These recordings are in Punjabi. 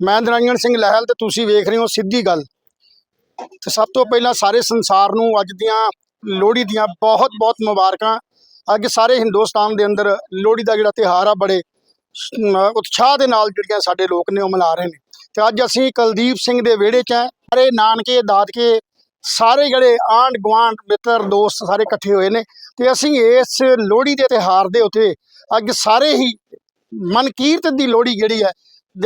ਮੈਂ ਨਰਿੰਗਨ ਸਿੰਘ ਲਹਿਲ ਤੇ ਤੁਸੀਂ ਵੇਖ ਰਹੇ ਹੋ ਸਿੱਧੀ ਗੱਲ। ਤੇ ਸਭ ਤੋਂ ਪਹਿਲਾਂ ਸਾਰੇ ਸੰਸਾਰ ਨੂੰ ਅੱਜ ਦੀਆਂ ਲੋਹੜੀ ਦੀਆਂ ਬਹੁਤ ਬਹੁਤ ਮੁਬਾਰਕਾਂ। ਅੱਜ ਸਾਰੇ ਹਿੰਦੁਸਤਾਨ ਦੇ ਅੰਦਰ ਲੋਹੜੀ ਦਾ ਜਿਹੜਾ ਤਿਉਹਾਰ ਆ, ਬੜੇ ਉਤਸ਼ਾਹ ਦੇ ਨਾਲ ਜਿਹੜੀਆਂ ਸਾਡੇ ਲੋਕ ਨੇ ਉਹ ਮਨਾ ਰਹੇ ਨੇ। ਤੇ ਅੱਜ ਅਸੀਂ ਕੁਲਦੀਪ ਸਿੰਘ ਦੇ ਵਿਹੜੇ 'ਚ ਹਾਂ। ਸਾਰੇ ਨਾਨਕੇ, ਦਾਦਕੇ, ਸਾਰੇ ਜਿਹੜੇ ਆਂਢ ਗੁਆਂਢ, ਮਿੱਤਰ, ਦੋਸਤ ਸਾਰੇ ਇਕੱਠੇ ਹੋਏ ਨੇ। ਤੇ ਅਸੀਂ ਇਸ ਲੋਹੜੀ ਦੇ ਤਿਉਹਾਰ ਦੇ ਉੱਤੇ ਅੱਜ ਸਾਰੇ ਹੀ ਮਨਕੀਰਤ ਦੀ ਲੋਹੜੀ ਜਿਹੜੀ ਹੈ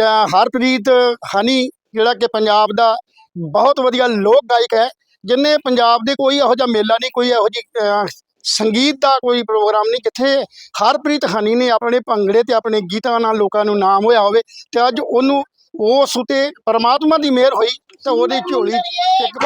ਹਰਪ੍ਰੀਤ ਹਨੀ, ਜਿਹੜਾ ਕਿ ਪੰਜਾਬ ਦਾ ਬਹੁਤ ਵਧੀਆ ਲੋਕ ਗਾਇਕ ਹੈ, ਜਿਨੇ ਪੰਜਾਬ ਦੇ ਕੋਈ ਇਹੋ ਜਿਹਾ ਮੇਲਾ ਨਹੀਂ, ਕੋਈ ਇਹੋ ਜਿਹੀ ਸੰਗੀਤ ਦਾ ਕੋਈ ਪ੍ਰੋਗਰਾਮ ਨਹੀਂ, ਜਿੱਥੇ ਹਰਪ੍ਰੀਤ ਹਨੀ ਨੇ ਆਪਣੇ ਭੰਗੜੇ ਤੇ ਆਪਣੇ ਗੀਤਾਂ ਨਾਲ ਲੋਕਾਂ ਨੂੰ ਨਾਮ ਹੋਇਆ ਹੋਵੇ ਤੇ ਅੱਜ ਉਹਨੂੰ ਉਸ ਉਤੇ ਪਰਮਾਤਮਾ ਦੀ ਮਿਹਰ ਹੋਈ ਤਾਂ ਉਹਦੀ ਝੋਲੀ ਇੱਕ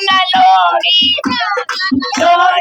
ਦੇਵ ਨਾਨਾ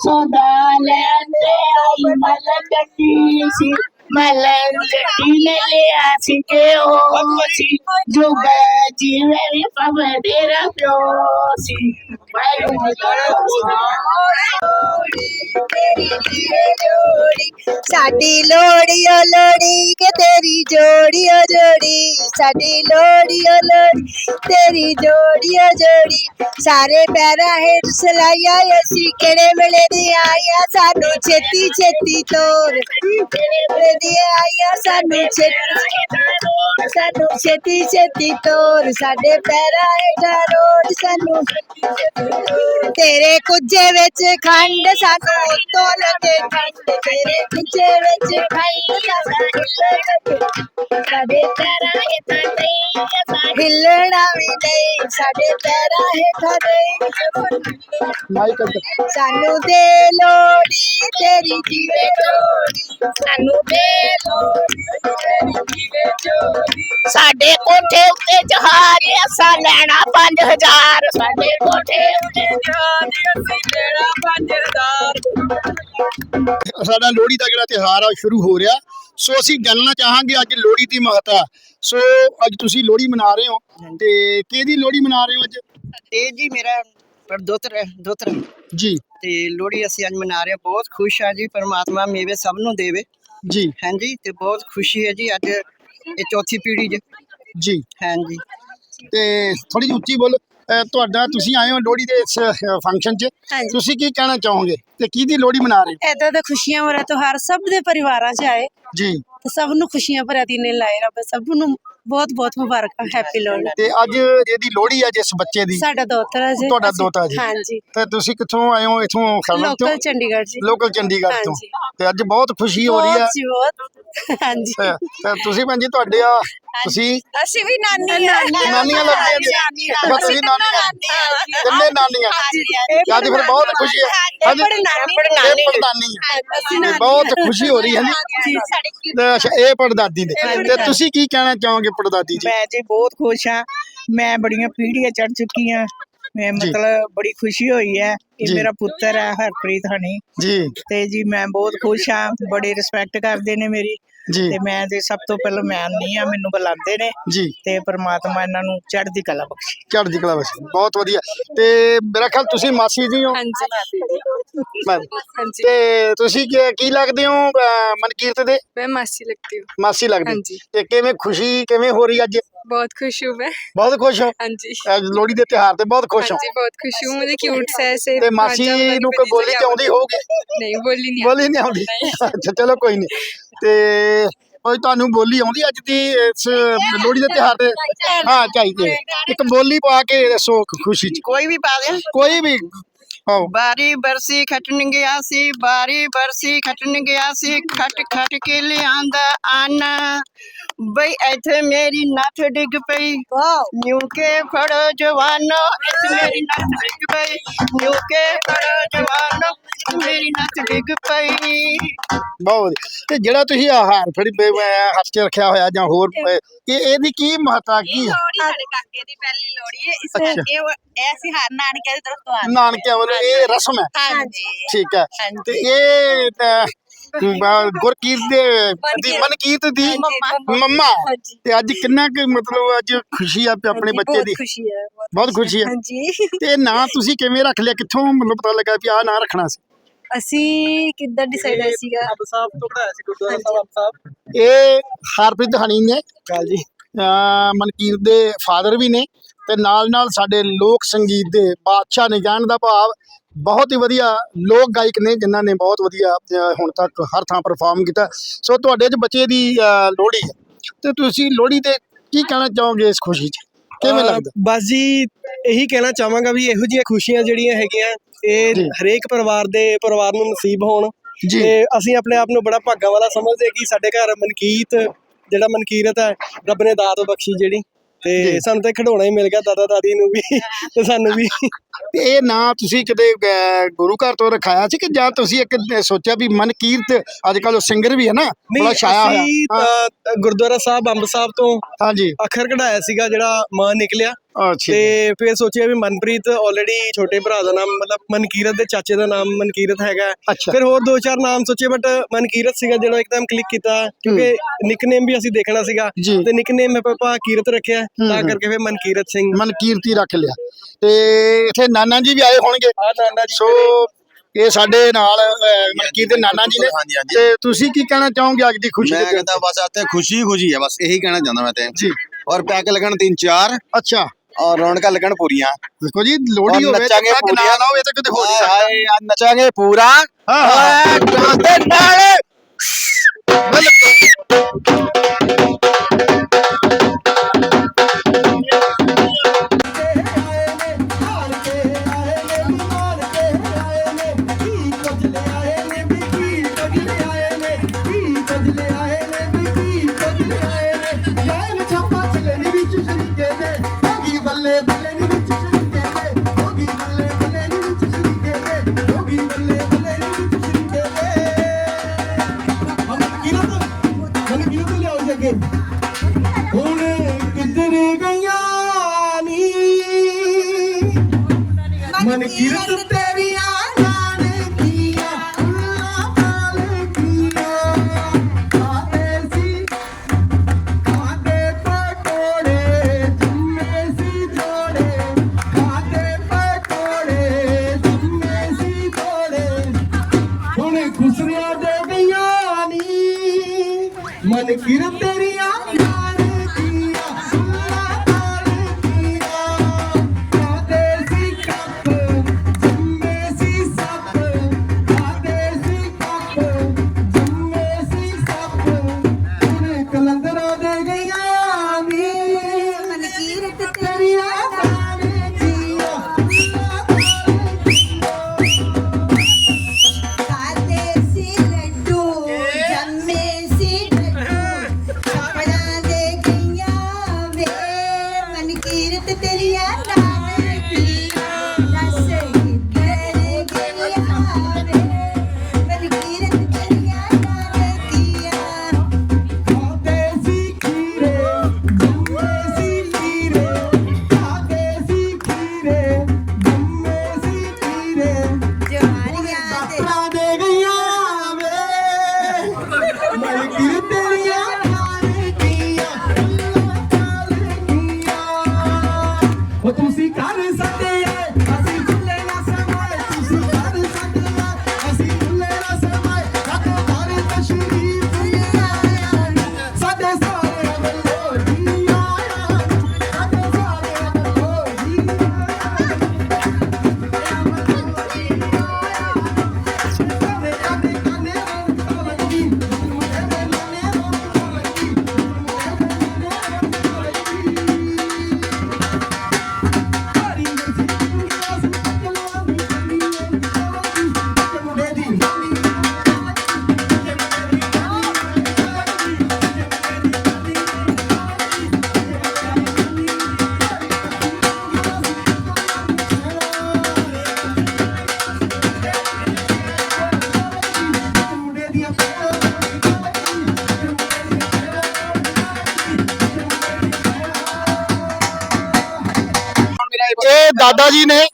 ਸੀ ਸੋਦਾ ਲੈਂਦੇ ਆਈ ਮਲ ਜੱਟੀ ਸੀ ਮਲ ਜੱਟੀ ਨੇ ਲਿਆ ਸੀ ਤੇਰੀ ਜੋੜੀ ਸਾਡੀ ਲੋੜੀ ਓ ਲੋੜੀ ਕੇ ਤੇਰੀ ਜੋੜੀ ਓ ਜੋੜੀ? ਸਾਡੀ ਲੋੜੀ ਓ ਲੋੜੀ ਤੇਰੀ ਜੋੜੀ ਓ ਜੋੜੀ। ਸਾਰੇ ਪੈਰਾਂ ਹੇਠ ਸਲਾਈਆ ਅਸੀਂ, ਕਿਹੜੇ ਵੇਲੇ ਦੀ ਆਇਆ ਸਾਨੂੰ ਛੇਤੀ ਛੇਤੀ ਤੋਰ। ਕਿਹੜੇ ਵੇਲੇ ਦੀ ਆਇਆ ਸਾਨੂੰ ਛੇਤੀ ਸਾਨੂੰ ਛੇਤੀ ਛੇਤੀ ਤੋਰ। ਸਾਡੇ ਪੈਰਾਂ ਹੇਠਾਂ ਰੋੜ ਸਾਨੂੰ। ਤੇਰੇ ਕੁੱਜੇ ਵਿੱਚ ਖੰਡ ਸਾਨੂੰ ਤੋਂ ਲੱਗੇ, ਖੰਡ ਤੇਰੇ ਕੁੱਜੇ ਵਿੱਚ ਖੰਡ ਸਾਨੂੰ ਲੱਗੇ। ਸਾਡੇ ਪੈਰਾਂ ਹੇਠਾਂ ਨਹੀਂ ਹਿੱਲਣਾ ਵੀ ਨਹੀਂ ਸਾਡੇ ਪੈਰਾਂ ਹੇਠਾਂ ਨਹੀਂ ਮਾਈਕ ਅੰਦਰ ਸਾਨੂੰ ਦੇ ਲੋੜੀ ਤੇਰੀ ਜੀਵੇ ਜੋੜੀ। ਸਾਨੂੰ ਦੇ ਲੋੜੀ ਤੇਰੀ ਜੀਵੇ ਜੋੜੀ। ਸਾਡੇ ਕੋਠੇ ਉੱਤੇ ਜਹਾਜ਼ ਅਸਾਂ ਲੈਣਾ 5000 ਸਾਡੇ ਕੋਠੇ ਉੱਤੇ ਜਾਨੀ ਅਸੀਂ ਲੈਣਾ 5000 ਸਾਡਾ ਲੋਹੜੀ ਦਾ ਜਿਹੜਾ ਤਿਉਹਾਰ ਆ ਸ਼ੁਰੂ ਹੋ ਰਿਹਾ। ਸੋ ਅਸੀਂ ਜਾਣਨਾ ਚਾਹਾਂਗੇ ਅੱਜ ਲੋਹੜੀ ਦੀ ਮਹੱਤਤਾ। ਸੋ ਅੱਜ ਤੁਸੀਂ ਲੋਹੜੀ ਮਨਾ ਰਹੇ ਹੋ। ਤੇ ਕਿਹਦੀ ਲੋਹੜੀ ਮਨਾ ਰਹੇ ਹੋ ਅੱਜ? ਇਹ ਜੀ ਮੇਰਾ ਪਰ ਦੋਤਰ ਹੈ ਦੋਤਰ। ਜੀ। ਤੇ ਲੋਹੜੀ ਅਸੀਂ ਅੱਜ ਮਨਾ ਰਹੇ ਹਾਂ ਬਹੁਤ ਖੁਸ਼ ਆ ਜੀ ਪਰਮਾਤਮਾ ਮੇਵੇ ਸਭ ਨੂੰ ਦੇਵੇ। ਜੀ। ਹਾਂਜੀ ਤੇ ਬਹੁਤ ਖੁਸ਼ੀ ਹੈ ਜੀ ਅੱਜ ਇਹ ਚੌਥੀ ਪੀੜ੍ਹੀ ਜੇ। ਜੀ। ਹਾਂਜੀ। ਤੇ ਥੋੜੀ ਜਿਹੀ ਉੱਚੀ ਬੋਲ ਤੁਹਾਡਾ ਤੁਸੀਂ ਆਏ ਹੋ ਲੋਹੜੀ ਦੇ ਇਸ ਫੰਕਸ਼ਨ 'ਚ। ਹਾਂਜੀ। ਤੁਸੀਂ ਕੀ ਕਹਿਣਾ ਚਾਹੋਗੇ? ਤੇ ਕਿਹਦੀ ਲੋਹੜੀ ਮਨਾ ਰਹੇ ਹੋ? ਏਦਾਂ ਦਾ ਖੁਸ਼ੀਆਂ ਭਰਿਆ ਤਿਉਹਾਰ ਸਭ ਦੇ ਪਰਿਵਾਰਾਂ 'ਚ ਆਏ। ਜੀ। ਤੇ ਸਭ ਨੂੰ ਖੁਸ਼ੀਆਂ ਭਰਿਆ ਦਿਨੇ ਲਾਏ ਰੱਬ ਸਭ ਨੂੰ ਬਹੁਤ ਬਹੁਤ ਮੁਬਾਰਕਾਂ ਹੈਪੀ ਲੋਹੜੀ ਤੇ ਅੱਜ ਜਿਹਦੀ ਲੋਹੜੀ ਆ ਜਿਸ ਬੱਚੇ ਦੀ। ਸਾਡਾ ਦੋਤਰਾ ਜੀ ਤੁਹਾਡਾ ਦੋਹਤਾ ਜੀ। ਹਾਂਜੀ। ਤੇ ਤੁਸੀਂ ਕਿੱਥੋਂ ਆਏ ਹੋ? ਇਥੋਂ ਖਰੜ ਤੋਂ ਲੋਕਲ ਚੰਡੀਗੜ੍ਹ ਜੀ। ਲੋਕਲ ਚੰਡੀਗੜ੍ਹ ਤੋਂ। ਤੇ ਅੱਜ ਬਹੁਤ ਖੁਸ਼ੀ ਹੋ ਰਹੀ ਹੈ। ਬਹੁਤ ਜੀ ਬਹੁਤ। ਹਾਂਜੀ। ਤੇ ਤੇ ਤੁਸੀਂ ਭੈਣ ਜੀ ਤੁਹਾਡੇ ਆ ਤੁਸੀਂ? ਅਸੀਂ ਵੀ ਨਾਨੀ ਨਾਨੀਆਂ ਲੱਗਦੀਆਂ ਜੀ। ਬਸ ਤੁਸੀਂ ਨਾਨੀਆਂ ਕਿੰਨੇ ਨਾਨੀਆਂ? ਤੇ ਅੱਜ ਫਿਰ ਬਹੁਤ ਖੁਸ਼ੀ ਹੈ। ਹਾਂਜੀ। ਬੜੇ ਨਾਨੀ ਇਹ ਪੜਦਾਨੀ ਹੈ। ਅਸੀਂ ਤੇ ਬਹੁਤ ਖੁਸ਼ੀ ਹੋ ਰਹੀ ਹੈ ਜੀ ਜੀ ਤੇ ਅੱਛਾ ਇਹ ਪੜਦਾਦੀ ਨੇ। ਤੇ ਤੁਸੀਂ ਕੀ ਕਹਿਣਾ ਚਾਹੋਗੇ ਪੜਦਾਦੀ ਜੀ? ਮੈਂ ਜੀ ਬਹੁਤ ਖੁਸ਼ ਹਾਂ। ਮੈਂ ਬੜੀਆਂ ਪੀੜ੍ਹੀਆਂ ਚੜ ਚੁੱਕੀ ਹਾਂ। ਮੈਂ ਮਤਲਬ ਬੜੀ ਖੁਸ਼ੀ ਹੋਈ ਹੈ ਇਹ ਮੇਰਾ ਪੁੱਤਰ ਹੈ ਹਰਪ੍ਰੀਤ ਹਣੀ। ਜੀ। ਤੇ ਜੀ ਮੈਂ ਬਹੁਤ ਖੁਸ਼ ਹਾਂ ਬੜੇ ਰਿਸਪੈਕਟ ਕਰਦੇ ਨੇ ਮੇਰੀ। ਤੇ ਮੈਂ ਤੇ ਸਭ ਤੋਂ ਪਹਿਲਾਂ ਮੈਂ ਨਹੀਂ ਆ ਮੈਨੂੰ ਬੁਲਾਉਂਦੇ ਨੇ। ਤੇ ਪ੍ਰਮਾਤਮਾ ਇਹਨਾਂ ਨੂੰ ਚੜ੍ਹਦੀ ਕਲਾ ਬਖਸ਼ੇ। ਚੜ੍ਹਦੀ ਕਲਾ ਬਖਸ਼ੇ। ਬਹੁਤ ਵਧੀਆ। ਤੇ ਮੇਰਾ ਖਿਆਲ ਤੁਸੀਂ ਮਾਸੀ ਜੀ ਹੋ? ਹਾਂਜੀ ਤੇ ਤੁਸੀਂ ਕੀ ਲੱਗਦੇ ਹੋ ਮਨਕੀਰਤ ਦੇ? ਮੈਂ ਮਾਸੀ ਲੱਗਦੀ ਹਾਂ। ਮਾਸੀ ਲੱਗਦੀ। ਤੇ ਕਿਵੇਂ ਖੁਸ਼ੀ ਕਿਵੇਂ ਹੋ ਰਹੀ ਅੱਜ? बहुत खुश हूँ मैं ਬਹੁਤ ਖੁਸ਼ ਹੋ हाँ जी ਅੱਜ ਲੋਹੜੀ ਦੇ ਤਿਉਹਾਰ ਤੇ ਬਹੁਤ ਖੁਸ਼ हाँ ਹੋ जी बहुत खुश हूँ मुझे क्यूट से ऐसे ਤੇ ਮਾਸੀ राजा वाली ਨੂੰ ਕੋਈ बनी ਬੋਲੀ सी ਤੇ ਆਉਂਦੀ ਹੋਊਗੀ नहीं बोली नहीं ਬੋਲੀ ਨਹੀਂ ਆਉਂਦੀ ਅੱਛਾ ਚਲੋ ਕੋਈ ਨਹੀਂ ਤੇ ਕੋਈ ਤੁਹਾਨੂੰ ਬੋਲੀ ਆਉਂਦੀ ਅੱਜ ਦੀ ਇਸ ਲੋਹੜੀ ਦੇ ਤਿਉਹਾਰ ਤੇ ਹਾਂ ਚਾਹੀਦੀ ਹੈ। ਇੱਕ ਬੋਲੀ ਪਾ ਕੇ ਦੱਸੋ ਖੁਸ਼ੀ ਚ ਕੋਈ ਵੀ ਪਾ ਦੇ ਕੋਈ ਵੀ ਆਓ ਬਾਰੀ ਬਰਸੀ ਖਟਣ ਗਿਆ ਸੀ ਬਾਰੀ ਬਰਸੀ ਖਟਣ ਗਿਆ ਸੀ ਖਟ ਖਟ ਕੇ ਲਿਆਂਦਾ ਆਨਾ ਬਈ ਇੱਥੇ ਮੇਰੀ ਨੱਥ ਡਿੱਗ ਪਈ। ਨਿਉ ਕੇ ਫੜੋ ਜਵਾਨੋ ਇੱਥੇ ਮੇਰੀ ਨੱਥ ਡਿੱਗ ਪਈ। ਨਿਉ ਕੇ ਫੜੋ ਜਵਾਨੋ ਮੇਰੀ ਨੱਥ ਡਿੱਗ ਪਈ। ਬਹੁਤ। ਤੇ ਜਿਹੜਾ ਤੁਸੀਂ ਆਹ ਹਾਰ ਫੜੀ ਬੇ- ਮੈਂ ਹੱਥ 'ਚ ਰੱਖਿਆ ਹੋਇਆ ਜਾਂ ਹੋਰ ਇਹ ਇਹਦੀ ਕੀ ਮਹੱਤਤਾ ਕੀ ਹੈ ਲੋੜੀ ਸਾਡੇ ਕਾਕੇ ਦੀ ਪਹਿਲੀ ਲੋੜੀ ਹੈ। ਇਸ ਅੱਛਾ। ਇਹ ਇਹ ਅਸੀਂ ਹਰ ਨਾਨਕੇ ਦੀ ਤਰਫ ਤੋਂ ਆਉਂਦੇ ਨਾਨਕਿਆਂ ਵੱਲੋਂ ਇਹ ਰਸਮ ਹੈ। ਹਾਂਜੀ। ਠੀਕ ਹੈ। ਹਾਂਜੀ। ਤੇ ਇਹ ਤਾਂ, ਅਹ, ਗੁਰਕੀਰਤ ਦੇ ਦੀ ਮਨਕੀਰਤ ਦੀ ਮੰਮਾ। ਤੇ ਅੱਜ ਕਿੰਨਾ ਕੁ ਮਤਲਬ ਅੱਜ ਖੁਸ਼ੀ ਆ ਵੀ ਆਪਣੇ ਬੱਚੇ ਦੀ? ਖੁਸ਼ੀ ਹੈ ਬਹੁਤ ਖੁਸ਼ੀ ਹੈ ਹਾਂਜੀ। ਤੇ ਨਾਂ ਤੁਸੀਂ ਕਿਵੇਂ ਰੱਖ ਲਿਆ? ਕਿੱਥੋਂ ਮਤਲਬ ਪਤਾ ਲੱਗਾ ਵੀ ਆਹ ਨਾਂ ਰੱਖਣਾ ਸੀ? ਅਸੀਂ ਕਿੱਦਾਂ ਡਿਸਾਈਡ ਹੋਇਆ ਸੀਗਾ? ਸਾਹਿਬ ਤੋਂ ਪੜਾਇਆ ਸੀ ਗੁਰਦੁਆਰਾ ਸਾਹਿਬ ਸਾਹਿਬ। ਇਹ ਹਰਪ੍ਰੀਤ ਹਣੀ ਨੇ। ਕਾਲ ਜੀ। ਅਹ ਮਨਕੀਰਤ ਦੇ ਫਾਦਰ ਵੀ ਨੇ। ਤੇ ਨਾਲ ਨਾਲ ਸਾਡੇ ਲੋਕ ਸੰਗੀਤ ਦੇ ਬਾਦਸ਼ਾਹ ਨੇ ਦਾ ਭਾਵ। ਬਹੁਤ ਹੀ ਵਧੀਆ ਲੋਕ ਗਾਇਕ ਨੇ ਜਿਨ੍ਹਾਂ ਨੇ ਬਹੁਤ ਵਧੀਆ ਹੁਣ ਤੱਕ ਹਰ ਥਾਂ ਪਰਫਾਰਮ ਕੀਤਾ। ਸੋ ਤੁਹਾਡੇ ਚ ਬੱਚੇ ਦੀ ਲੋਹੜੀ ਹੈ। ਤੇ ਤੁਸੀਂ ਲੋਹੜੀ ਤੇ ਕੀ ਕਹਿਣਾ ਚਾਹੋਗੇ ਇਸ ਖੁਸ਼ੀ 'ਚ? ਕਿਵੇਂ ਲੱਗਦਾ? ਬਸ ਜੀ ਇਹੀ ਕਹਿਣਾ ਚਾਹਾਂਗਾ ਵੀ ਇਹੋ ਜਿਹੀਆਂ ਖੁਸ਼ੀਆਂ ਜਿਹੜੀਆਂ ਹੈਗੀਆਂ ਇਹ। ਹਰੇਕ ਪਰਿਵਾਰ ਦੇ ਪਰਿਵਾਰ ਨੂੰ ਨਸੀਬ ਹੋਣ। ਜੀ। ਤੇ ਅਸੀਂ ਆਪਣੇ ਆਪ ਨੂੰ ਬੜਾ ਭਾਗਾਂ ਵਾਲਾ ਸਮਝਦੇ ਕਿ ਸਾਡੇ ਘਰ ਮਨਕੀਤ ਜਿਹੜਾ ਮਨਕੀਰਤ ਹੈ ਰੱਬ ਨੇ ਦਾਤ ਬਖਸ਼ੀ ਜਿਹੜੀ। ਤੇ। ਸਾਨੂੰ ਤੇ ਖਿਡੌਣਾ ਹੀ ਮਿਲ ਗਿਆ ਦਾਦਾ ਦਾਦੀ ਨੂੰ ਵੀ ਤੇ ਸਾਨੂੰ ਵੀ। ਤੇ ਇਹ ਨਾਂ ਤੁਸੀਂ ਕਿਤੇ ਅਹ, ਗੁਰੂ ਘਰ ਤੋਂ ਰਖਾਇਆ ਸੀ ਕਿ ਜਾਂ ਤੁਸੀਂ ਇੱਕ ਸੋਚਿਆ ਵੀ ਮਨਕੀਰਤ ਅੱਜ ਕੱਲ ਉਹ ਸਿੰਗਰ ਵੀ ਹੈ ਨਾ ਬੜਾ ਛਾਇਆ ਹੋਇਆ। ਅਸੀਂ ਹਾਂ, ਤਾਂ ਗੁਰਦੁਆਰਾ ਸਾਹਿਬ ਅੰਬ ਸਾਹਿਬ ਤੋਂ ਹਾਂਜੀ। ਅੱਖਰ ਕਢਾਇਆ ਸੀਗਾ ਜਿਹੜਾ ਮਾਂ ਨਿਕਲਿਆ। ਅੱਛਾ ਤੇ ਫਿਰ ਸੋਚਿਆ ਵੀ ਮਨਪ੍ਰੀਤ ਆਲਰੇਡੀ ਛੋਟੇ ਭਰਾ ਦਾ ਨਾਮ ਮਤਲਬ ਮਨਕੀਰਤ ਦੇ ਚਾਚੇ ਦਾ ਨਾਮ ਮਨਕੀਰਤ ਹੈਗਾ। ਹੈ। ਅੱਛਾ। ਫਿਰ ਹੋਰ ਦੋ ਚਾਰ ਨਾਮ ਸੋਚੇ ਬਟ ਮਨਕੀਰਤ ਸੀਗਾ ਜਿਹੜਾ ਇੱਕਦਮ ਕਲਿੱਕ ਕੀਤਾ ਕਿਉਂਕਿ ਨਿਕਨੇਮ ਵੀ ਅਸੀਂ ਦੇਖਣਾ ਸੀਗਾ। ਜੀ। ਤੇ ਨਿਕਨੇਮ ਮੈਂ ਪਾਪਾ ਕੀਰਤ ਰੱਖਿਆ ਤਾਂ। ਕਰਕੇ ਫਿਰ ਮਨਕੀਰਤ ਸਿੰਘ। ਮਨਕੀਰਤੀ ਰੱਖ ਲਿਆ। ਤੇ ਇੱਥੇ ਨਾਨਾ ਜੀ ਵੀ ਆਏ ਹੋਣਗੇ। ਆ ਨਾਨਾ ਜੀ ਸੋ ਇਹ ਸਾਡੇ ਨਾਲ ਮਨਕੀਰਤ ਦੇ ਨਾਨਾ ਜੀ ਨੇ। ਤੇ ਤੁਸੀਂ ਕੀ ਕਹਿਣਾ ਚਾਹੋਗੇ ਅੱਜ ਦੀ ਖੁਸ਼ੀ ਮੈਂ ਦੇ ਕਹਿੰਦਾ ਬਸ ਇੱਥੇ ਖੁਸ਼ੀ ਖੁਸ਼ੀ ਹੈ ਬਸ ਇਹੀ ਕਹਿਣਾ ਚਾਹੁੰਦਾ ਮੈਂ ਤੇ। ਜੀ। ਔਰ ਪੈਕ ਲੱਗਣ ਤਿੰਨ ਚਾਰ। ਅੱਛਾ। ਔਰ ਰੌਣਕਾਂ ਲੱਗਣ ਪੂਰੀਆਂ। ਦੇਖੋ ਜੀ ਔਰ ਹੋਵੇ ਨੱਚਾਂਗੇ ਨਾ ਪੂਰੀਆਂ। ਲਾਓ ਇਹ ਤਾਂ ਕਿਤੇ ਹੋ ਨਹੀਂ ਸਕਦਾ। ਨੱਚਾਂਗੇ ਪੂਰਾ। ਹਾਂ, ਹਾਂ। ਨਾਲ। ਬੱਲੇ ਜੀ ਨੇ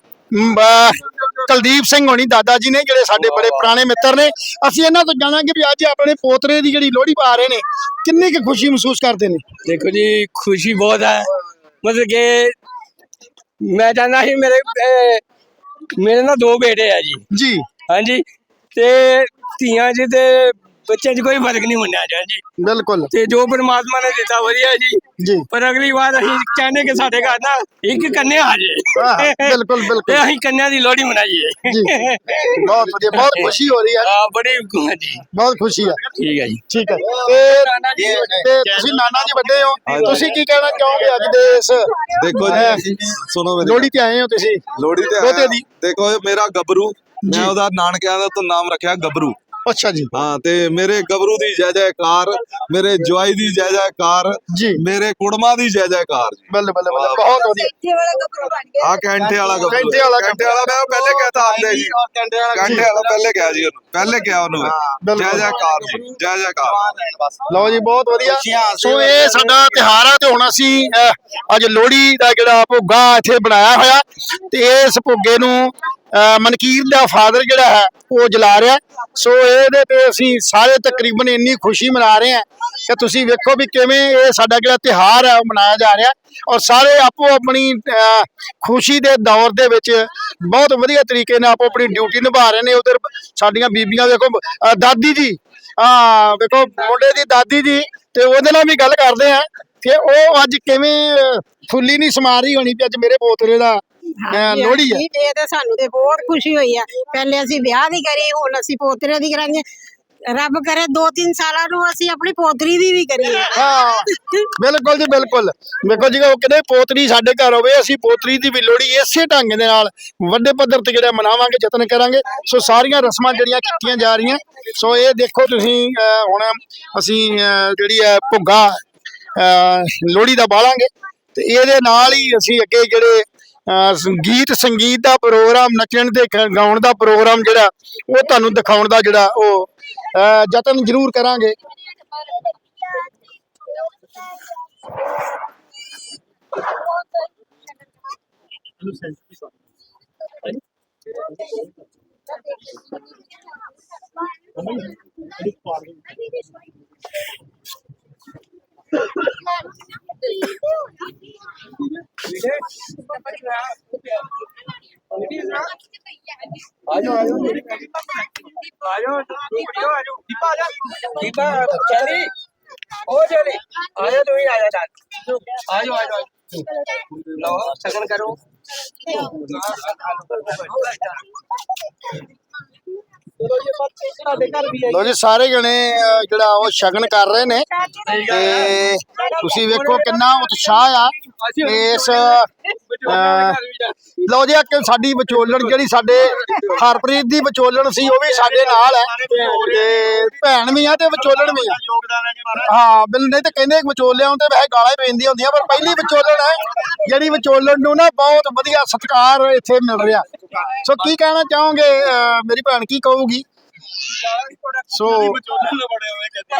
ਕੁਲਦੀਪ ਸਿੰਘ ਹੋਣੀ ਦਾਦਾ ਜੀ ਨੇ ਜਿਹੜੇ ਸਾਡੇ ਬੜੇ ਪੁਰਾਣੇ ਮਿੱਤਰ ਨੇ। ਅਸੀਂ ਇਹਨਾਂ ਤੋਂ ਜਾਣਾਂਗੇ ਵੀ ਅੱਜ ਆਪਣੇ ਪੋਤਰੇ ਦੀ ਜਿਹੜੀ ਲੋਹੜੀ ਪਾ ਰਹੇ ਨੇ ਕਿੰਨੀ ਕੁ ਖੁਸ਼ੀ ਮਹਿਸੂਸ ਕਰਦੇ ਨੇ? ਦੇਖੋ ਜੀ ਖੁਸ਼ੀ ਬਹੁਤ ਹੈ। ਮਤਲਬ ਕਿ ਮੈਂ ਚਾਹੁੰਦਾ ਸੀ ਮੇਰੇ ਮੇਰੇ ਨਾਲ ਦੋ ਬੇਟੇ ਆ ਜੀ। ਜੀ। ਹਾਂਜੀ। ਤੇ ਧੀਆਂ ਜੀ ਤੇ ਬੱਚਿਆਂ 'ਚ ਕੋਈ ਫ਼ਰਕ ਨਹੀਂ ਮੰਨਿਆ ਜਾਂਦਾ ਜੀ। ਬਿਲਕੁਲ। ਤੇ ਜੋ ਪਰਮਾਤਮਾ ਨੇ ਦਿੱਤਾ ਵਧੀਆ ਜੀ। ਜੀ। ਪਰ ਅਗਲੀ ਵਾਰ ਅਸੀਂ ਚਾਹੁੰਦੇ ਕਿ ਸਾਡੇ ਘਰ ਨਾ ਇੱਕ ਕੰਨਿਆ ਆ ਜੇ। ਹਾਂ, ਬਿਲਕੁਲ ਤੇ ਬਿਲਕੁਲ ਅਸੀਂ ਕੰਨਿਆ ਦੀ ਲੋਹੜੀ ਮਨਾਈਏ। ਜੀ। ਬਹੁਤ ਵਧੀਆ ਬਹੁਤ ਖੁਸ਼ੀ ਹੋ ਰਹੀ ਹੈ। ਆ ਬੜੀ ਜੀ। ਬਹੁਤ ਖੁਸ਼ੀ ਹੈ ਠੀਕ ਹੈ ਜੀ। ਠੀਕ ਹੈ। ਤੇ ਤੇ ਤੁਸੀਂ ਨਾਨਾ ਜੀ ਵੱਡੇ ਹੋ। ਤੁਸੀਂ ਕੀ ਕਹਿਣਾ ਚਾਹੋਗੇ ਅੱਜ ਦੇ ਇਸ ਦੇਖੋ ਹੈਂ, ਜੀ ਸੁਣੋ ਮੇਰੀ ਲੋਹੜੀ ਤੇ ਆਏ ਹੋ ਤੁਸੀਂ? ਲੋਹੜੀ ਤੇ। ਦੀ। ਦੇਖੋ ਮੇਰਾ ਗੱਭਰੂ। ਮੈਂ ਉਹਦਾ ਨਾਨਕਿਆਂ ਦਾ ਤੋਂ ਨਾਮ ਰੱਖਿਆ ਗੱਭਰੂ। ਅੱਛਾ ਜੀ। ਹਾਂ ਤੇ ਮੇਰੇ ਗੱਭਰੂ ਦੀ ਜੈ ਜੈਕਾਰ ਮੇਰੇ ਜਵਾਈ ਦੀ ਜੈ ਜੈਕਾਰ ਜੀ। ਮੇਰੇ ਕੁੜਮਾ ਦੀ ਜੈ ਜੈਕਾਰ ਜੀ। ਬੱਲੇ ਬੱਲੇ ਬੱਲੇ ਬਹੁਤ ਵਧੀਆ। ਇੱਥੇ ਵਾਲਾ ਗੱਭਰੂ ਬਣ ਗਿਆ। ਆ ਕੈਂਠੇ ਵਾਲਾ ਕੈਂਠੇ ਵਾਲਾ ਕੈਂਠੇ ਵਾਲਾ ਮੈਂ ਪਹਿਲੇ ਕਹਤਾ ਆਂਦੇ ਜੀ ਕੈਂਠੇ ਵਾਲਾ ਪਹਿਲੇ ਕਿਹਾ ਜੀ ਉਹਨੂੰ। ਪਹਿਲੇ ਕਿਹਾ ਉਹਨੂੰ। ਜੈ ਜੈਕਾਰ ਜੀ ਜੈ ਜੈਕਾਰ। ਲਓ ਜੀ ਬਹੁਤ ਵਧੀਆ। ਸੋ ਇਹ ਸਾਡਾ ਤਿਹਾਰ ਆ ਤੇ ਹੁਣ ਅਸੀਂ ਅੱਜ ਲੋਹੜੀ ਦਾ ਜਿਹੜਾ ਭੁੱਗਾ ਇੱਥੇ ਬਣਾਇਆ ਹੋਇਆ ਤੇ ਇਸ ਭੁੱਗੇ ਨੂੰ ਮਨਕੀਰ ਦਾ ਫਾਦਰ ਜਿਹੜਾ ਹੈ ਉਹ ਜਲਾ ਰਿਹਾ ਸੋ ਇਹਦੇ ਤੇ ਅਸੀਂ ਸਾਰੇ ਤਕਰੀਬਨ ਇੰਨੀ ਖੁਸ਼ੀ ਮਨਾ ਰਹੇ ਹਾਂ ਕਿ ਤੁਸੀਂ ਵੇਖੋ ਵੀ ਕਿਵੇਂ ਇਹ ਸਾਡਾ ਜਿਹੜਾ ਤਿਹਾਰ ਹੈ ਉਹ ਮਨਾਇਆ ਜਾ ਰਿਹਾ ਔਰ ਸਾਰੇ ਆਪੋ ਆਪਣੀ ਖੁਸ਼ੀ ਦੇ ਦੌਰ ਦੇ ਵਿੱਚ ਬਹੁਤ ਵਧੀਆ ਤਰੀਕੇ ਨਾਲ ਆਪੋ ਆਪਣੀ ਡਿਊਟੀ ਨਿਭਾ ਰਹੇ ਨੇ। ਉਧਰ ਸਾਡੀਆਂ ਬੀਬੀਆਂ ਵੇਖੋ ਦਾਦੀ ਜੀ ਹਾਂ ਵੇਖੋ ਮੁੰਡੇ ਦੀ ਦਾਦੀ ਜੀ ਤੇ ਉਹਦੇ ਨਾਲ ਵੀ ਗੱਲ ਕਰਦੇ ਆ ਕਿ ਉਹ ਅੱਜ ਕਿਵੇਂ ਅਹ, ਫੁੱਲੀ ਨਹੀਂ ਸਮਾ ਰਹੀ ਹੋਣੀ ਵੀ ਅੱਜ ਮੇਰੇ ਪੋਤਰੇ ਦਾ ਲੋਹੜੀ ਹੈ ਹਾਂਜੀ, ਇਹ ਤੇ ਸਾਨੂੰ ਤੇ ਬਹੁਤ ਖੁਸ਼ੀ ਹੋਈ ਆ। ਪਹਿਲੇ ਅਸੀਂ ਵਿਆਹ ਦੀ ਕਰੀ ਹੁਣ ਅਸੀਂ ਪੋਤਰੇ ਦੀ ਕਰਾਂਗੇ। ਰੱਬ ਕਰੇ 2-3 ਸਾਲਾਂ ਨੂੰ ਅਸੀਂ ਆਪਣੀ ਪੋਤਰੀ ਦੀ ਵੀ ਕਰੀਏ। ਹਾਂ ਬਿਲਕੁਲ ਜੀ ਬਿਲਕੁਲ। ਵੇਖੋ ਜੀ ਉਹ ਕਹਿੰਦੇ ਪੋਤਰੀ ਸਾਡੇ ਘਰ ਹੋਵੇ ਅਸੀਂ ਪੋਤਰੀ ਦੀ ਵੀ ਲੋਹੜੀ ਇਸੇ ਢੰਗ ਦੇ ਨਾਲ ਵੱਡੇ ਪੱਧਰ ਤੇ ਜਿਹੜਾ ਮਨਾਵਾਂਗੇ ਯਤਨ ਕਰਾਂਗੇ। ਸੋ ਸਾਰੀਆਂ ਰਸਮਾਂ ਜਿਹੜੀਆਂ ਕੀਤੀਆਂ ਜਾ ਰਹੀਆਂ ਸੋ ਇਹ ਦੇਖੋ ਤੁਸੀਂ ਹੁਣ ਅਸੀਂ ਜਿਹੜੀ ਹੈ ਭੁੱਗਾ ਲੋਹੜੀ ਦਾ ਬਾਲਾਂਗੇ। ਤੇ ਇਹਦੇ ਨਾਲ ਹੀ ਅਸੀਂ ਅੱਗੇ ਜਿਹੜੇ ਗੀਤ ਸੰਗੀਤ ਦਾ ਪ੍ਰੋਗਰਾਮ, ਨੱਚਣ ਦੇ ਗਾਉਣ ਦਾ ਪ੍ਰੋਗਰਾਮ ਜਿਹੜਾ, ਉਹ ਤੁਹਾਨੂੰ ਦਿਖਾਉਣ ਦਾ ਜਿਹੜਾ ਉਹ ਯਤਨ ਜ਼ਰੂਰ ਕਰਾਂਗੇ। ਆਜੋ ਆਜੋ ਆਜੋ ਆਜੋ ਆਜੋ ਦੀਪਾ ਆਜਾ ਦੀਪਾ ਚਲੀ ਉਹ ਚਲੀ ਆਜੋ ਤੂੰ ਹੀ ਆਜਾ ਚੱਲ ਆਜੋ ਆਜੋ ਲਓ ਸਗਨ ਕਰੋ ਲੋ ਜੀ ਸਾਰੇ ਜਣੇ ਜਿਹੜਾ ਉਹ ਸ਼ਗਨ ਕਰ ਰਹੇ ਨੇ ਤੇ ਤੁਸੀਂ ਵੇਖੋ ਕਿੰਨਾ ਉਤਸ਼ਾਹ ਆ। ਇਸ ਲੋ ਜੀ ਇੱਕ ਸਾਡੀ ਵਿਚੋਲਣ ਜਿਹੜੀ ਸਾਡੇ ਹਰਪ੍ਰੀਤ ਦੀ ਵਿਚੋਲਣ ਸੀ ਉਹ ਵੀ ਸਾਡੇ ਨਾਲ ਹੈ। ਤੇ ਭੈਣ ਵੀ ਆ ਤੇ ਵਿਚੋਲਣ ਵੀ ਆ। ਹਾਂ ਬਿਲ ਨਹੀਂ ਤੇ ਕਹਿੰਦੇ ਵਿਚੋਲਿਆਂ ਨੂੰ ਤੇ ਵੈਸੇ ਗਾਲਾਂ ਹੀ ਪੈਂਦੀਆਂ ਹੁੰਦੀਆਂ ਪਰ ਪਹਿਲੀ ਵਿਚੋਲਣ ਹੈ ਜਿਹੜੀ ਵਿਚੋਲਣ ਨੂੰ ਨਾ ਬਹੁਤ ਵਧੀਆ ਸਤਿਕਾਰ ਇੱਥੇ ਮਿਲ ਰਿਹਾ। ਸੋ ਕੀ ਕਹਿਣਾ ਚਾਹੋਗੇ? ਮੇਰੀ ਭੈਣ ਕੀ ਕਹੂਗੀ? ਸੋ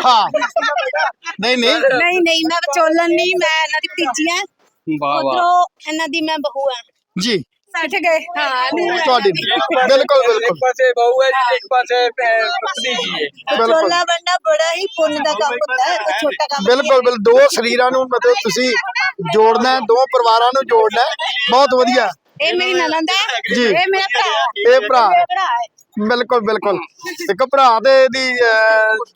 ਹਾਂ। ਨਹੀਂ ਨਹੀਂ। ਨਹੀਂ ਨਹੀਂ ਮੈਂ ਵਿਚੋਲਨ ਨਹੀਂ ਮੈਂ ਇਹਨਾਂ ਦੀ ਭਤੀਜੀ ਆ ਵਾਹ ਉਧਰੋਂ ਇਹਨਾਂ ਦੀ ਮੈਂ ਬਹੂ ਆ। ਜੀ। ਸੱਚ ਗਏ। ਹਾਂ ਨਹੀਂ ਤੁਹਾਡੀ ਬਿਲਕੁਲ ਇੱਕ ਬਿਲਕੁਲ। ਪਾਸੇ ਬਹੂ ਹੈ ਜੀ ਇੱਕ ਪਾਸੇ ਪਤਨੀ ਜੀ ਹੈ। ਬਿਲਕੁਲ। ਵਿਚੋਲਾ ਬਣਨਾ ਬੜਾ ਹੀ ਪੁੰਨ ਦਾ ਕੰਮ ਹੁੰਦਾ ਹੈ ਕੋਈ ਛੋਟਾ ਕੰਮ ਨਹੀਂ ਬਿਲਕੁਲ ਬਿਲ ਦੋ ਸਰੀਰਾਂ ਨੂੰ ਮਤਲਬ ਤੁਸੀਂ ਜੋੜਨਾ ਹੈ, ਦੋ ਪਰਿਵਾਰਾਂ ਨੂੰ ਜੋੜਨਾ ਹੈ। ਬਹੁਤ ਵਧੀਆ। ਇਹ ਮੇਰੀ ਨਨੰਦ ਹੈ। ਜੀ। ਇਹ ਮੇਰਾ ਭਰਾ ਇਹ ਭਰਾ। ਮੇਰਾ ਭਰਾ ਹੈ। ਬਿਲਕੁਲ ਬਿਲਕੁਲ। ਇੱਕ ਭਰਾ ਦੇ ਦੀ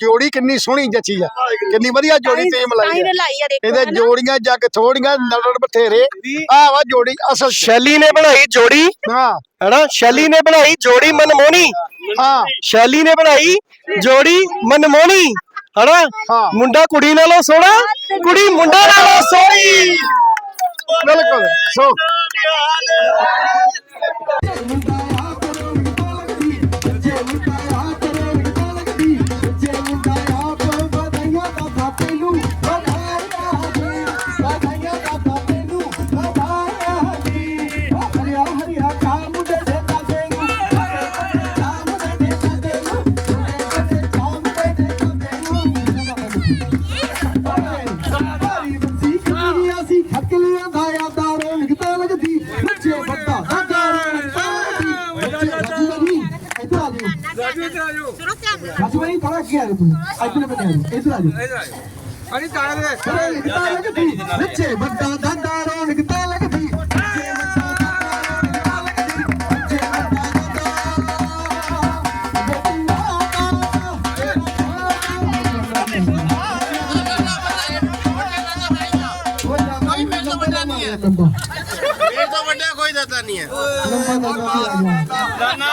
ਜੋੜੀ ਕਿੰਨੀ ਸੋਹਣੀ ਜੱਚੀ ਆ। ਕਿੰਨੀ ਵਧੀਆ ਜੋੜੀ ਤਾਂ ਲਾਈ ਆ। ਦੇਖੋ ਇਹਦੇ। ਜੋੜੀਆਂ ਜੱਗ ਥੋੜੀਆਂ ਨੜੜ ਬਥੇਰੇ। ਆ ਵਾ ਜੋੜੀ ਅਸਲ ਸ਼ੈਲੀ ਨੇ ਬਣਾਈ ਜੋੜੀ। ਹਾਂ। ਹੈਨਾ? ਸ਼ੈਲੀ ਨੇ ਬਣਾਈ ਜੋੜੀ ਮਨਮੋਹਣੀ। ਹਾਂ। ਸ਼ੈਲੀ ਨੇ ਬਣਾਈ ਜੋੜੀ ਮਨਮੋਹਣੀ। ਹੈਨਾ? ਮੁੰਡਾ ਕੁੜੀ ਨਾਲੋਂ ਸੋਹਣਾ ਕੁੜੀ ਮੁੰਡਾ ਨਾਲੋਂ ਸੋਹਣੀ। ਬਿਲਕੁਲ। ਸੋ आयो इधर आयो अरे तारा रे अरे तारा लगती नचे बड़ा दादा रोन किता लगती लंबा मेरे तो बड़ा कोई दादा नहीं है दाना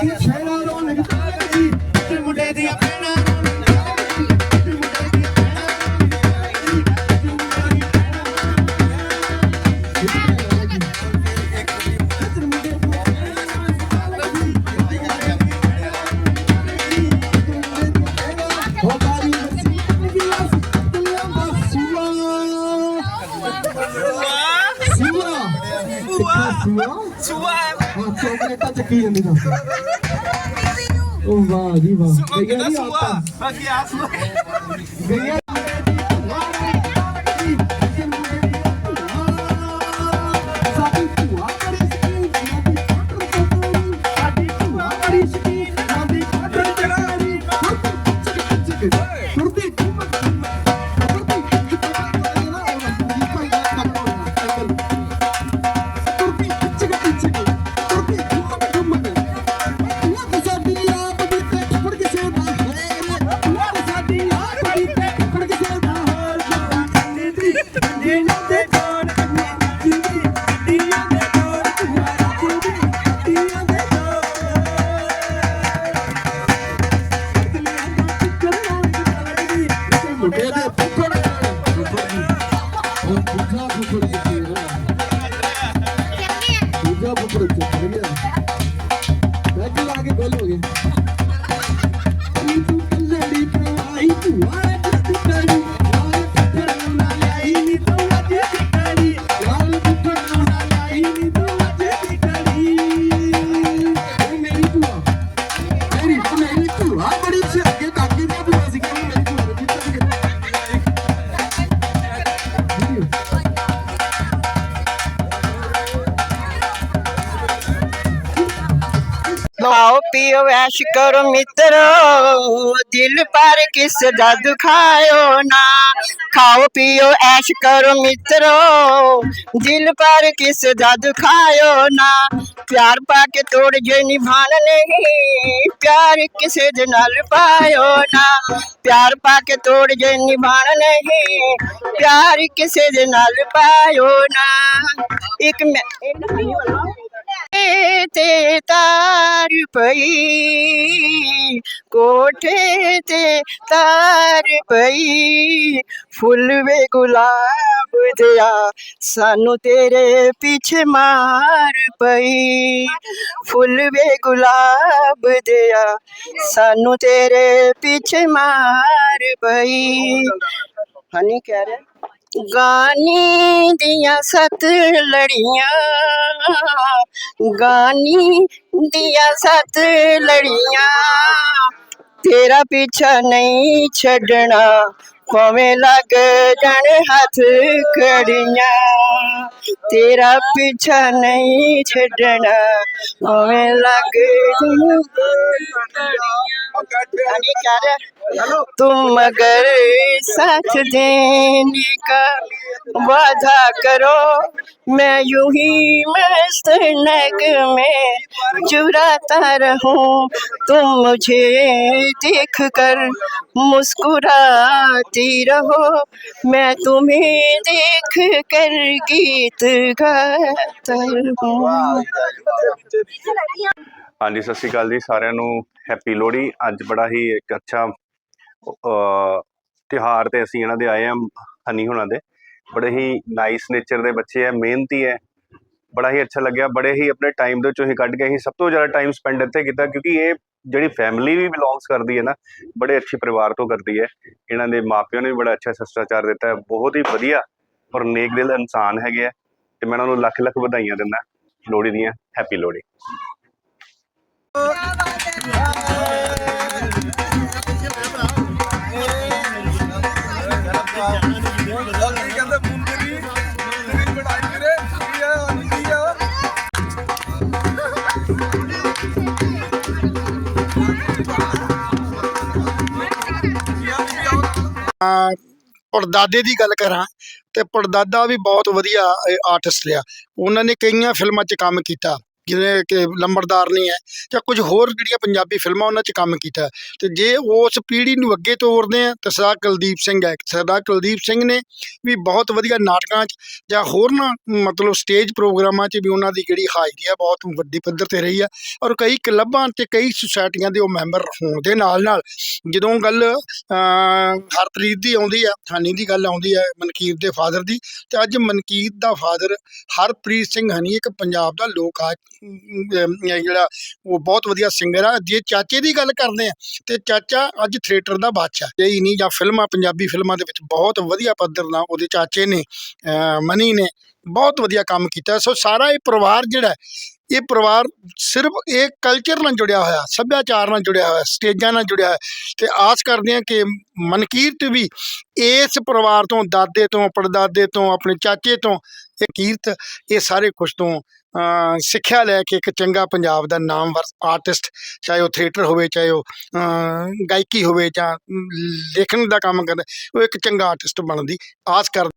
ਦੀ ਸ਼ਹਿਰਾਂ ਰੋਣ ਲੱਗੀ ਤੇ ਮੁੰਡੇ ਦੀਆਂ ਭੈਣਾਂ Suave. Suave. Suave. Suave. Suave. Suave. Suave. Suave. Suave. ਆਤਾ ਗਈਆਂ ਸਾਡੀ करो मित्रो, दिल पर किस दा दुखायो ना। खाओ, पियो, ऐश करो मित्रो, दिल पर किस दा दुखायो ना। प्यार पाके तोड़ जे निभान नहीं, प्यार किसे दे नाल पायो ना। प्यार पाके तोड़ जे निभान नहीं, प्यार किसे दे नाल पायो ना। एक मैं ਤੇ ਤਾਰ ਪਈ। ਕੋਠੇ ਤੇ ਤਾਰ ਪਈ। ਫੁੱਲ ਵੇ ਗੁਲਾਬ ਦਿਆ ਸਾਨੂੰ ਤੇਰੇ ਪਿੱਛੇ ਮਾਰ ਪਈ। ਫੁੱਲ ਵੇ ਗੁਲਾਬ ਦਿਆ ਸਾਨੂੰ ਤੇਰੇ ਪਿੱਛੇ ਮਾਰ ਪਈ। ਹਨੀ ਕਹਿ ਰਿਹਾ। ਗਾਨੀ ਦੀਆਂ ਸੱਤ ਲੜੀਆਂ ਗਾਨੀ ਦੀਆਂ ਸੱਤ ਲੜੀਆਂ ਤੇਰਾ ਪਿੱਛਾ ਨਹੀਂ ਛੱਡਣਾ ਭਾਵੇਂ ਲੱਗ ਜਾਣ ਹੱਥ ਕੜੀਆਂ ਤੇਰਾ ਪਿੱਛਾ ਨਹੀਂ ਛੱਡਣਾ। ਭਾਵੇਂ ਲੱਗ ਜਾਣ ਤੂੰ ਮਗਰ ਸਾਥ ਦੇਣੀ ਕਾ वादा करो मैं यूं ही मस्त नग में चुराता रहूं तुम मुझे देख कर मुस्कुराती रहो मैं तुम्हें देख कर गीत गाता रहूं ਹਾਂਜੀ ਸਤਿ ਸ਼੍ਰੀ ਅਕਾਲ ਜੀ ਸਾਰਿਆਂ ਨੂੰ ਹੈਪੀ ਲੋਹੜੀ ਅੱਜ ਬੜਾ ਹੀ ਇੱਕ ਅੱਛਾ ਅ, ਤਿਉਹਾਰ ਤੇ ਅਸੀਂ ਇਹਨਾਂ ਦੇ ਆਏ ਹਾਂ ਹਨੀ ਹੁਣਾਂ ਦੇ ਬੜੇ ਹੀ ਨਾਈਸ ਨੇਚਰ ਦੇ ਬੱਚੇ ਹੈ ਮਿਹਨਤੀ ਹੈ ਬੜਾ ਹੀ ਅੱਛਾ ਲੱਗਿਆ, ਬੜੇ ਹੀ ਆਪਣੇ ਟਾਈਮ ਦੇ ਵਿੱਚੋਂ ਹੀ ਕੱਢ ਕੇ ਅਸੀਂ ਸਭ ਤੋਂ ਜ਼ਿਆਦਾ ਟਾਈਮ ਸਪੈਂਡ ਇੱਥੇ ਕੀਤਾ, ਕਿਉਂਕਿ ਇਹ ਜਿਹੜੀ ਫੈਮਿਲੀ ਵੀ ਬਿਲੋਂਗਸ ਕਰਦੀ ਹੈ ਨਾ, ਬੜੇ ਅੱਛੇ ਪਰਿਵਾਰ ਤੋਂ ਕਰਦੀ ਹੈ ਇਹਨਾਂ ਦੇ ਮਾਪਿਆਂ ਨੇ ਵੀ ਬੜਾ ਅੱਛਾ ਸ਼ਿਸ਼ਟਾਚਾਰ ਦਿੱਤਾ ਹੈ ਬਹੁਤ ਹੀ ਵਧੀਆ ਔਰ ਨੇਕ ਦਿਲ ਇਨਸਾਨ ਹੈਗੇ ਆ ਤੇ ਮੈਂ ਉਹਨਾਂ ਨੂੰ ਲੱਖ ਲੱਖ ਵਧਾਈਆਂ ਦਿੰਦਾ, ਲੋਹੜੀ ਦੀਆਂ ਹੈਪੀ ਲੋਹੜੀ। ਪੜਦਾਦੇ ਦੀ ਗੱਲ ਕਰਾਂ ਤੇ ਪੜਦਾਦਾ ਵੀ ਬਹੁਤ ਵਧੀਆ ਆਰਟਿਸਟ ਰਿਹਾ। ਉਹਨਾਂ ਨੇ ਕਈਆਂ ਫਿਲਮਾਂ 'ਚ ਕੰਮ ਕੀਤਾ। ਜਿਵੇਂ ਕਿ ਲੰਬੜਦਾਰ ਨਹੀਂ ਹੈ ਜਾਂ ਕੁਝ ਹੋਰ ਜਿਹੜੀਆਂ ਪੰਜਾਬੀ ਫਿਲਮਾਂ ਉਹਨਾਂ 'ਚ ਕੰਮ ਕੀਤਾ ਤੇ ਜੇ ਉਸ ਪੀੜ੍ਹੀ ਨੂੰ ਅੱਗੇ ਤੋਰਦੇ ਆ ਤਾਂ ਸਰਦਾਰ ਕੁਲਦੀਪ ਸਿੰਘ ਹੈ। ਸਰਦਾਰ ਕੁਲਦੀਪ ਸਿੰਘ ਨੇ ਵੀ ਬਹੁਤ ਵਧੀਆ ਨਾਟਕਾਂ 'ਚ ਜਾਂ ਹੋਰ ਨਾ ਮਤਲਬ ਸਟੇਜ ਪ੍ਰੋਗਰਾਮਾਂ 'ਚ ਵੀ ਉਹਨਾਂ ਦੀ ਜਿਹੜੀ ਹਾਜ਼ਰੀ ਆ ਬਹੁਤ ਵੱਡੀ ਪੱਧਰ ਤੇ ਰਹੀ ਆ ਔਰ ਕਈ ਕਲੱਬਾਂ ਤੇ ਕਈ ਸੁਸਾਇਟੀਆਂ ਦੇ ਉਹ ਮੈਂਬਰ ਹੋਣ ਦੇ ਨਾਲ ਨਾਲ ਜਦੋਂ ਗੱਲ ਹਰਪ੍ਰੀਤ ਦੀ ਆਉਂਦੀ ਆ ਹਨੀ ਦੀ ਗੱਲ ਆਉਂਦੀ ਹੈ, ਮਨਕੀਰ ਦੇ ਫਾਦਰ ਦੀ, ਤੇ ਅੱਜ ਮਨਕੀਰ ਦਾ ਫਾਦਰ ਹਰਪ੍ਰੀਤ ਸਿੰਘ ਹਨੀ ਇੱਕ ਪੰਜਾਬ ਦਾ ਲੋਕ ਆ ਜਿਹੜਾ ਉਹ ਬਹੁਤ ਵਧੀਆ ਸਿੰਗਰ ਆ। ਜੇ ਚਾਚੇ ਦੀ ਗੱਲ ਕਰਦੇ ਆ, ਤੇ ਚਾਚਾ ਅੱਜ ਥੀਏਟਰ ਦਾ ਬਾਦਸ਼ਾਹ ਇਹ ਹੀ ਨਹੀਂ, ਜਾਂ ਫਿਲਮਾਂ, ਪੰਜਾਬੀ ਫਿਲਮਾਂ ਦੇ ਵਿੱਚ ਬਹੁਤ ਵਧੀਆ ਪੱਧਰ ਨਾਲ ਉਹਦੇ ਚਾਚੇ ਨੇ ਮਨੀ ਨੇ ਬਹੁਤ ਵਧੀਆ ਕੰਮ ਕੀਤਾ। ਸੋ ਸਾਰਾ ਇਹ ਪਰਿਵਾਰ ਜਿਹੜਾ ਇਹ ਪਰਿਵਾਰ ਸਿਰਫ ਇਹ ਕਲਚਰ ਨਾਲ ਜੁੜਿਆ ਹੋਇਆ, ਸੱਭਿਆਚਾਰ ਨਾਲ ਜੁੜਿਆ ਹੋਇਆ, ਸਟੇਜਾਂ ਨਾਲ ਜੁੜਿਆ ਹੋਇਆ। ਤੇ ਆਸ ਕਰਦੇ ਹਾਂ ਕਿ ਮਨਕੀਰਤ ਵੀ ਇਸ ਪਰਿਵਾਰ ਤੋਂ, ਦਾਦੇ ਤੋਂ, ਪੜਦਾਦੇ ਤੋਂ, ਆਪਣੇ ਚਾਚੇ ਤੋਂ ਇਹ ਕੀਰਤ, ਇਹ ਸਾਰੇ ਕੁਝ ਤੋਂ ਸਿੱਖਿਆ ਲੈ ਕੇ ਇੱਕ ਚੰਗਾ ਪੰਜਾਬ ਦਾ ਨਾਮਵਰ ਆਰਟਿਸਟ ਚਾਹੇ ਉਹ ਥੀਏਟਰ ਹੋਵੇ ਚਾਹੇ ਉਹ ਗਾਇਕੀ ਹੋਵੇ ਜਾਂ ਅਮ, ਲਿਖਣ ਦਾ ਕੰਮ ਕਰਦਾ ਉਹ ਇੱਕ ਚੰਗਾ ਆਰਟਿਸਟ ਬਣਨ ਦੀ ਆਸ ਕਰ